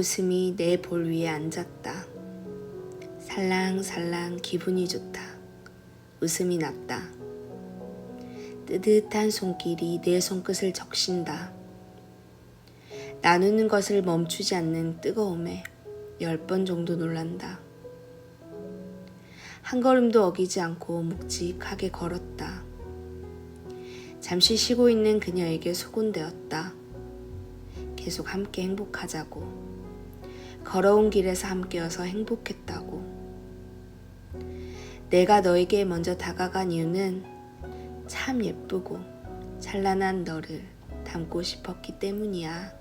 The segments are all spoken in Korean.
웃음이 내 볼 위에 앉았다. 살랑살랑 기분이 좋다. 웃음이 났다. 뜨뜻한 손길이 내 손끝을 적신다. 나누는 것을 멈추지 않는 뜨거움에 열 번 정도 놀란다. 한 걸음도 어기지 않고 묵직하게 걸었다. 잠시 쉬고 있는 그녀에게 소곤되었다. 계속 함께 행복하자고. 걸어온 길에서 함께여서 행복했다고. 내가 너에게 먼저 다가간 이유는 참 예쁘고 찬란한 너를 담고 싶었기 때문이야.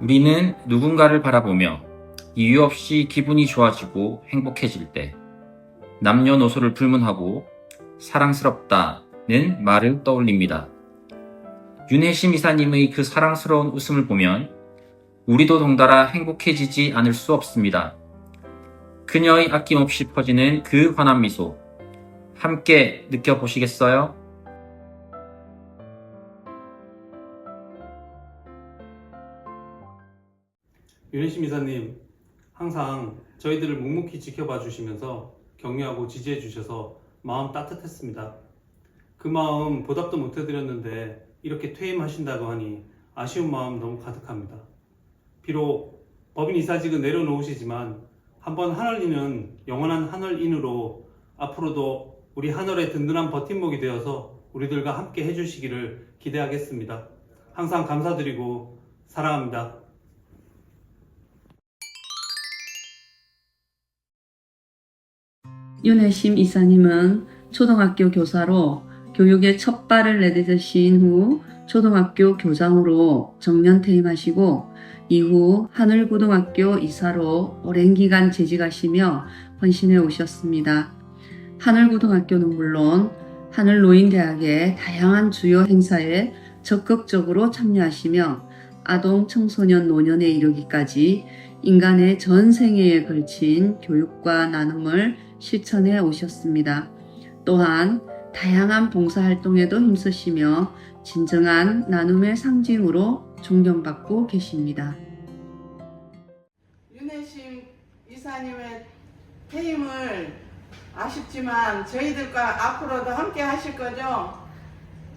우리는 누군가를 바라보며 이유 없이 기분이 좋아지고 행복해질 때 남녀노소를 불문하고 사랑스럽다 는 말을 떠올립니다. 윤혜심 이사님의 그 사랑스러운 웃음을 보면 우리도 덩달아 행복해지지 않을 수 없습니다. 그녀의 아낌없이 퍼지는 그 환한 미소 함께 느껴보시겠어요? 윤혜심 이사님, 항상 저희들을 묵묵히 지켜봐 주시면서 격려하고 지지해 주셔서 마음 따뜻했습니다. 그 마음 보답도 못 해드렸는데 이렇게 퇴임하신다고 하니 아쉬운 마음 너무 가득합니다. 비록 법인 이사직은 내려놓으시지만 한번 하늘이는 영원한 하늘인으로 앞으로도 우리 하늘의 든든한 버팀목이 되어서 우리들과 함께 해주시기를 기대하겠습니다. 항상 감사드리고 사랑합니다. 윤혜심 이사님은 초등학교 교사로 교육에 첫 발을 내딛으신 후 초등학교 교장으로 정년 퇴임하시고 이후 하늘고등학교 이사로 오랜 기간 재직하시며 헌신해 오셨습니다. 하늘고등학교는 물론 하늘노인대학의 다양한 주요 행사에 적극적으로 참여하시며 아동 청소년 노년에 이르기까지 인간의 전 생애에 걸친 교육과 나눔을 실천해 오셨습니다. 또한 다양한 봉사활동에도 힘쓰시며 진정한 나눔의 상징으로 존경받고 계십니다. 윤혜심 이사님의 퇴임을 아쉽지만 저희들과 앞으로도 함께 하실 거죠?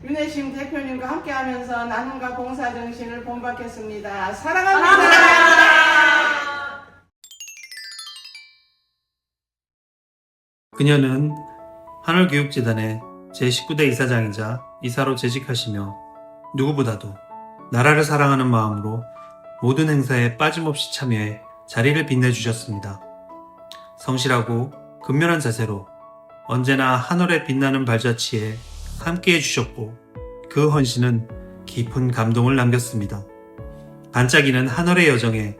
윤혜심 대표님과 함께 하면서 나눔과 봉사 정신을 본받겠습니다. 사랑합니다. 그녀는 하늘교육재단의 제19대 이사장이자 이사로 재직하시며 누구보다도 나라를 사랑하는 마음으로 모든 행사에 빠짐없이 참여해 자리를 빛내주셨습니다. 성실하고 근면한 자세로 언제나 하늘에 빛나는 발자취에 함께 해 주셨고 그 헌신은 깊은 감동을 남겼습니다. 반짝이는 하늘의 여정에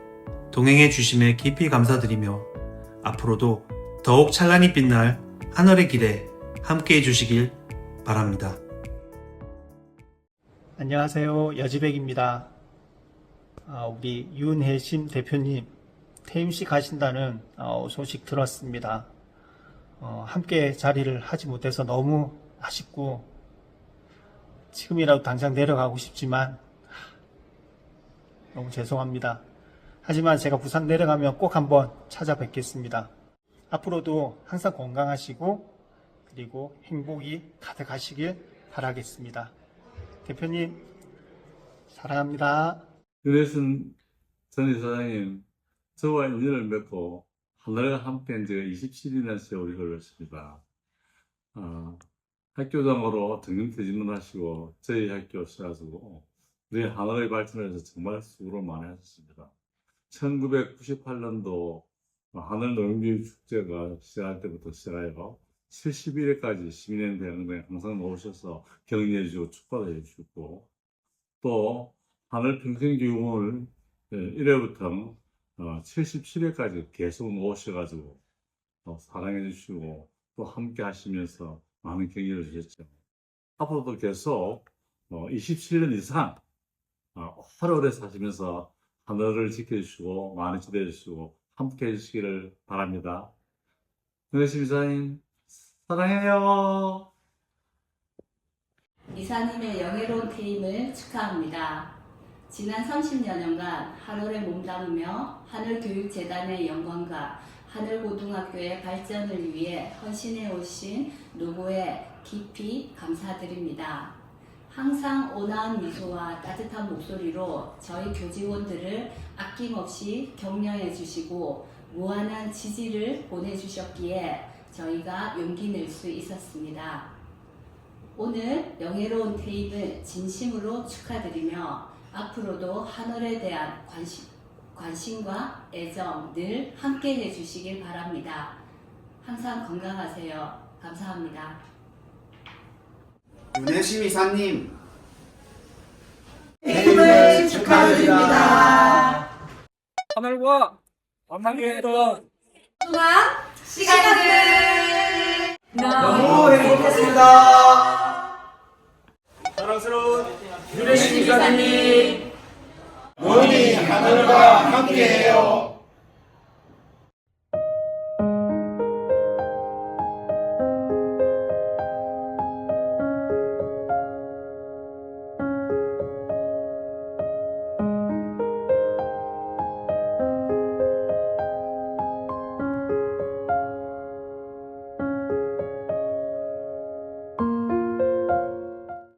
동행해 주심에 깊이 감사드리며 앞으로도 더욱 찬란히 빛날 하늘의 길에 함께 해주시길 바랍니다. 안녕하세요. 여지백입니다. 아, 우리 윤혜심 대표님 퇴임식 하신다는 어, 소식 들었습니다. 어, 함께 자리를 하지 못해서 너무 아쉽고 지금이라도 당장 내려가고 싶지만 너무 죄송합니다. 하지만 제가 부산 내려가면 꼭 한번 찾아뵙겠습니다. 앞으로도 항상 건강하시고 그리고 행복이 가득하시길 바라겠습니다. 대표님 사랑합니다. 윤혜순 전 이사장님, 저와 인연을 맺고 하늘과 함께 이제 27일이나 세월이 걸렸습니다. 어, 학교장으로 등등퇴진을 하시고 저희 학교 오셔가지고 우리 하늘의 발전을 해서 정말 수고를 많이 하셨습니다. 1998년도 하늘 노용교육 축제가 시작할 때부터 시작하여 71회까지 시민연대연맹 항상 오셔서 격려해 주고 축하도 해주고 또 하늘 평생교육을 1회부터 77회까지 계속 오셔가지고 또 사랑해 주시고 또 함께 하시면서 많은 격려를 주셨죠. 앞으로도 계속 27년 이상 오래오래 사시면서 하늘을 지켜주시고 많이 기대해 주시고 함께 해주시기를 바랍니다. 윤혜심 이사님 사랑해요. 이사님의 영예로운 퇴임을 축하합니다. 지난 30여년간 하늘에 몸담으며 하늘교육재단의 영광과 하늘고등학교의 발전을 위해 헌신해 오신 노고에 깊이 감사드립니다. 항상 온화한 미소와 따뜻한 목소리로 저희 교직원들을 아낌없이 격려해 주시고 무한한 지지를 보내주셨기에 저희가 용기 낼 수 있었습니다. 오늘 영예로운 퇴임을 진심으로 축하드리며 앞으로도 하늘에 대한 관심, 관심과 애정 늘 함께 해주시길 바랍니다. 항상 건강하세요. 감사합니다. 윤혜심 이사님 퇴임을 축하드립니다. 하늘과 만나게 했던 시간들 너무 행복했습니다. 사랑스러운 유래식 기사님 모니 하늘과 함께해요.